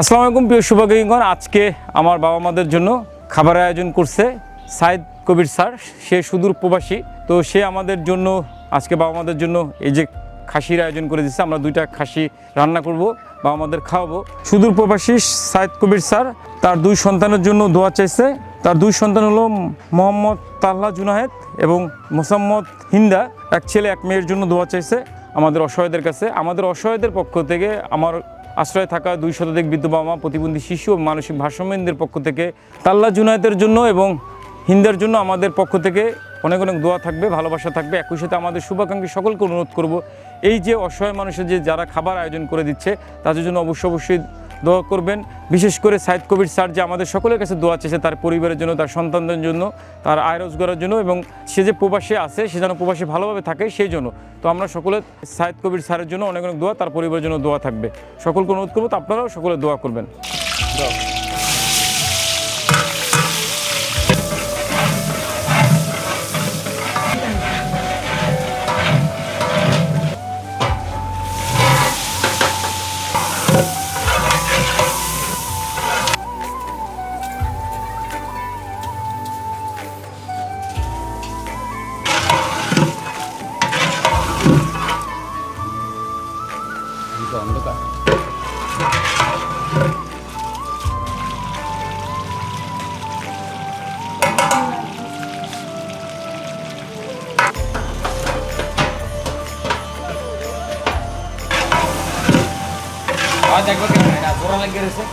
আসসালামু আলাইকুম, প্রিয় শুভাগীগণ আজকে আমার বাবা মাদের জন্য খাবার আয়োজন করছে সাইদ কবির স্যার। সে সুদূর প্রবাসী, তো সে আমাদের জন্য, আজকে বাবা মাদের জন্য এই যে খাসির আয়োজন করে দিচ্ছে, আমরা দুইটা খাসি রান্না করব বাবা মাদের খাওয়াবো। সুদূর প্রবাসী সাইদ কবির স্যার, তার দুই সন্তানের জন্য দোয়া চাইছে। তার দুই সন্তান হলো মোহাম্মদ তাল্লা জুনাহেদ এবং মোসাম্মদ হিন্দা। এক ছেলে, এক মেয়ের জন্য দোয়া চাইছে আমাদের অসহায়দের কাছে। আমাদের অসহায়দের পক্ষ থেকে আমার আশ্রয়ে থাকা দুই শতাধিক বৃদ্ধ বাবা প্রতিবন্ধী শিশু ও মানসিক ভারসাম্যহীনদের পক্ষ থেকে তাল্লা জুনায়েতের জন্য এবং হিন্দার জন্য আমাদের পক্ষ থেকে অনেক অনেক দোয়া থাকবে, ভালোবাসা থাকবে। একই সাথে আমাদের শুভাকাঙ্ক্ষী সকলকে অনুরোধ করব, এই যে অসহায় মানুষের যে যারা খাবার আয়োজন করে দিচ্ছে, তাদের জন্য অবশ্য অবশ্যই দোয়া করবেন। বিশেষ করে সাইদ কবির স্যার যে আমাদের সকলের কাছে দোয়া চেয়েছে তার পরিবারের জন্য, তার সন্তানদের জন্য, তার আয় রোজগারের জন্য এবং সে যে প্রবাসে আছে, সে যেন প্রবাসে ভালোভাবে থাকে সেই জন্য। তো আমরা সকলে সাইদ কবির স্যারের জন্য অনেক অনেক দোয়া, তার পরিবারের জন্য দোয়া থাকবে। সকলকে অনুরোধ করব তো আপনারাও সকলে দোয়া করবেন। sendok kak Oh, gue kurang lagi resep.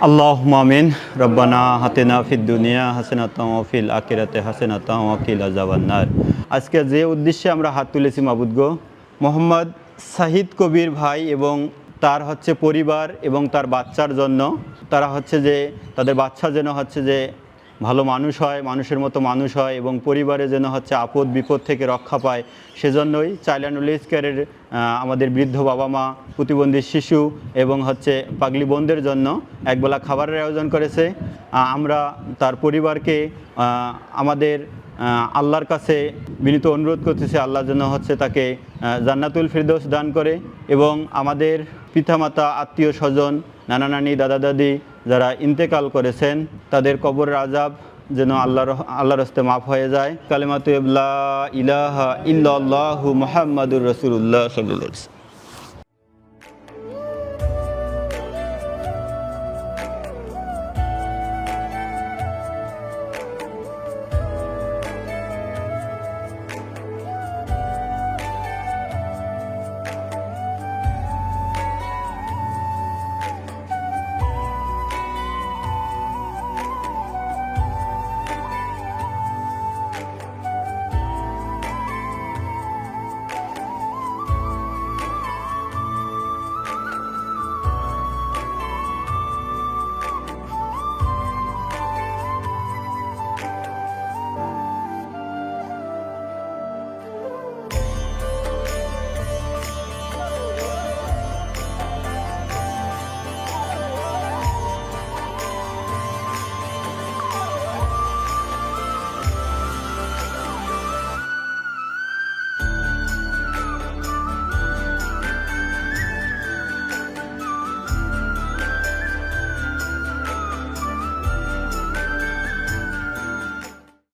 আল্লাহ মামিন রব্বানা হাতেনা ফিদ দুনিয়া হাসেনাতাম ফিল আকিরাতে হাসেনাতাম ওয়াকিল আজাবান্নার আজকে যে উদ্দেশ্যে আমরা হাত তুলেছি মাবুদগো মোহাম্মদ সাহিদ কবির ভাই এবং তার হচ্ছে পরিবার এবং তার বাচ্চার জন্য, তারা হচ্ছে যে, তাদের বাচ্চা যেন হচ্ছে যে ভালো মানুষ হয়, মানুষের মতো মানুষ হয় এবং পরিবারে যেন হচ্ছে আপদ বিপদ থেকে রক্ষা পায়, সেজন্যই চাইল্ড কেয়ারের আমাদের বৃদ্ধ বাবা মা প্রতিবন্ধী শিশু এবং হচ্ছে পাগলি বোনদের জন্য একবেলা খাবারের আয়োজন করেছে। আমরা তার পরিবারকে আমাদের আল্লাহর কাছে বিনীত অনুরোধ করতেছি, আল্লাহ যেন হচ্ছে তাকে জান্নাতুল ফিরদৌস দান করে এবং আমাদের পিতামাতা, আত্মীয় স্বজন, নানা নানি, দাদা দাদি যারা ইন্তেকাল করেছেন, তাদের কবর আজাব যেন আল্লাহর আল্লাহর হস্তে মাফ হয়ে যায় কালেমাতু ইবলা ইলাহা ইল্লাহু মোহাম্মদুর রসুল্লাহ সাল্লাহ।